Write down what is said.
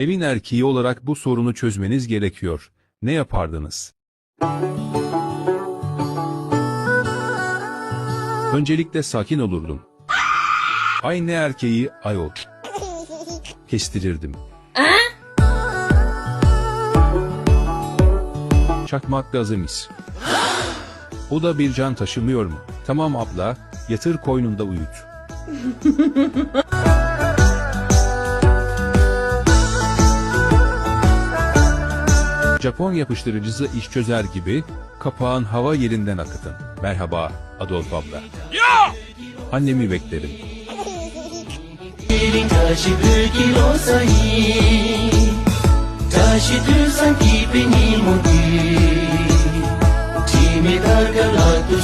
Evin erkeği olarak bu sorunu çözmeniz gerekiyor. Ne yapardınız? Öncelikle sakin olurdum. Ay ne erkeği ayol. Kestirirdim. Çakmak gazı mis. O da bir can taşımıyor mu? Tamam abla, yatır koynunda uyut. Japon yapıştırıcısı iş çözer gibi kapağın hava yerinden akıtın. Merhaba Adolf abla. Annemi beklerim. taşıdırsan kipini mudi Time dargalatu